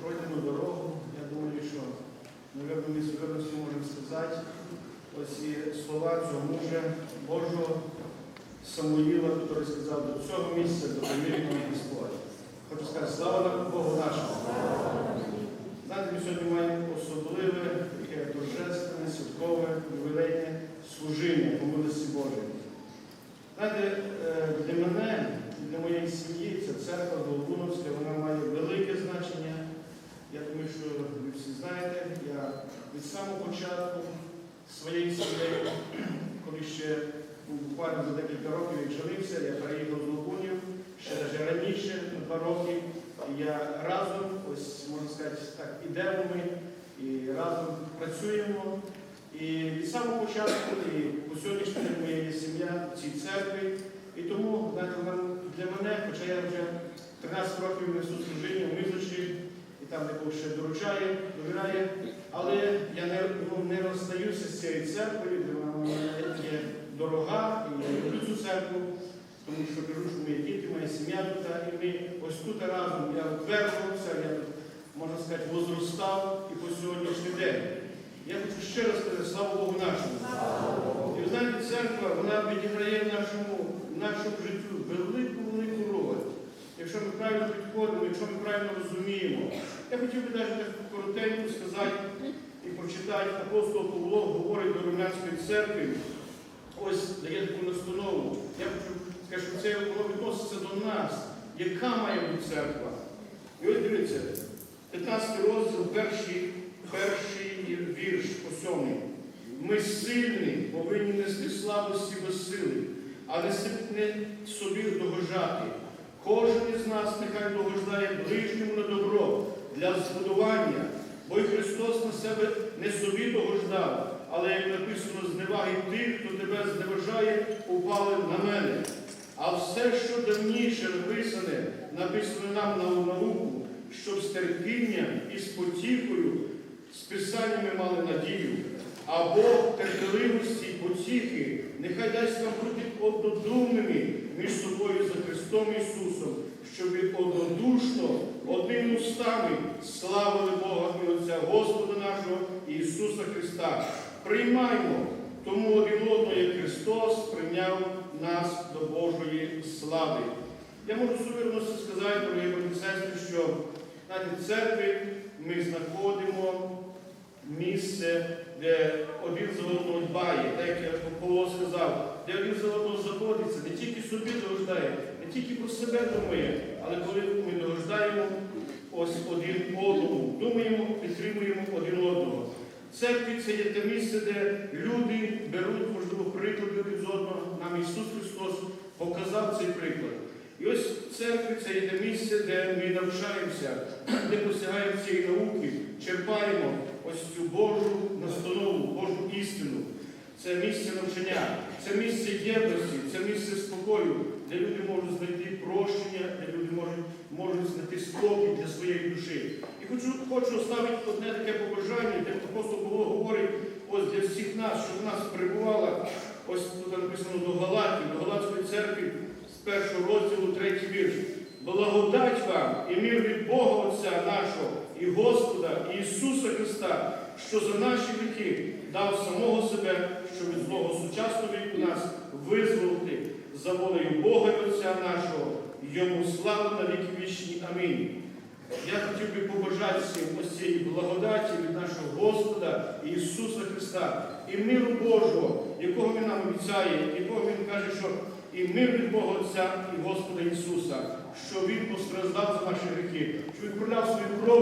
пройдену дорогу. Я думаю, що ми з уверенності можемо сказати ось слова цього мужа Божого Самуїла, який сказав, до цього місця, до помірного Господь. Хочу сказати, слава Богу нашому. Від самого початку своєї сім'ї, коли ще ну, буквально за декілька років як женився, я переїхав з Лукунів, ще навіть раніше, на два роки. І я разом, ось можна сказати, так, ідемо ми, і разом працюємо. І від самого початку, і по сьогоднішній день моя сім'я в цій церкві. І тому, для мене, хоча я вже 13 років несу служіння в Мизочі, і там Бог ще доручає, довіряє, але я не, ну, не розстаюся з цією церквою, де вона є дорога, і я люблю цю церкву, тому що кажу, що мої діти, моя сім'я тут, і ми ось тут разом, я утверджувався, я можна сказати, возростав і по сьогоднішній день. Я хочу ще раз сказати, слава Богу нашому. І знаєте, церква, вона відіграє в нашому, в нашому життю велику-велику роль. Якщо ми правильно підходимо, якщо ми правильно розуміємо. Я хотів би навіть коротенько сказати і прочитати, апостол Павло говорить до Римлянської церкви, ось дає таку настанову. Я хочу сказати, що це воно відноситься до нас, яка має бути церква. І ось дивіться, 15 розділ, перший, перший вірш по сьомий. Ми сильні, повинні нести слабості без сили, а не собі догоджати. Кожен із нас нехай догоджає ближньому на добро для збудування, бо й Христос на себе не собі догодждав, але як написано, зневаги тих, хто тебе зневажає, упали на мене. А все, що давніше написане, написано нам на науку, щоб з терпінням і з потіхою, з писаннями мали надію. А Бог терпеливості й потіхи, нехай дасть вам бути однодумними між собою за Христом Ісусом, щоб однодушно, одними устами славили Бога і Отця Господа нашого Ісуса Христа. Приймаймо тому один одного, як Христос прийняв нас до Божої слави. Я можу сумірності сказати, дорогі брати сестри, що в церкві ми знаходимо місце, де один за одного дбає, так як Павло сказав, де один за одного заходиться, не тільки собі догождає, не тільки про себе думає, але коли ми догождаємо ось один одному, думаємо, підтримуємо один одного. Церкві це є те місце, де люди беруть, можливо, приклад один з одного. Нам Ісус Христос показав цей приклад. І ось церкві це є те місце, де ми навчаємося, де посягаємо цієї науки, черпаємо ось цю Божу настанову, Божу істину. Це місце навчання, це місце єдності, це місце спокою, де люди можуть знайти прощення, де люди можуть, можуть знайти спокій для своєї душі. І хочу, хочу оставити одне таке побажання, де апостол Павло говорить ось для всіх нас, щоб в нас перебувала, ось тут написано до Галатів, до Галатської церкви з першого розділу, третій вірш. Благодать вам і мир від Бога Отця нашого і Господа Ісуса Христа, що за наші гріхи дав самого себе, щоб від злого сучасного віку нас визволити за волею Бога і Отця нашого, йому слава на віки вічні. Амінь. Я хотів би побажати всім ось цієї благодаті від нашого Господа Ісуса Христа і миру Божого, якого Він нам обіцяє, якого Він каже, що і мир від Бога Отця і Господа Ісуса, що Він постраждав за наші гріхи, що Він свою кров.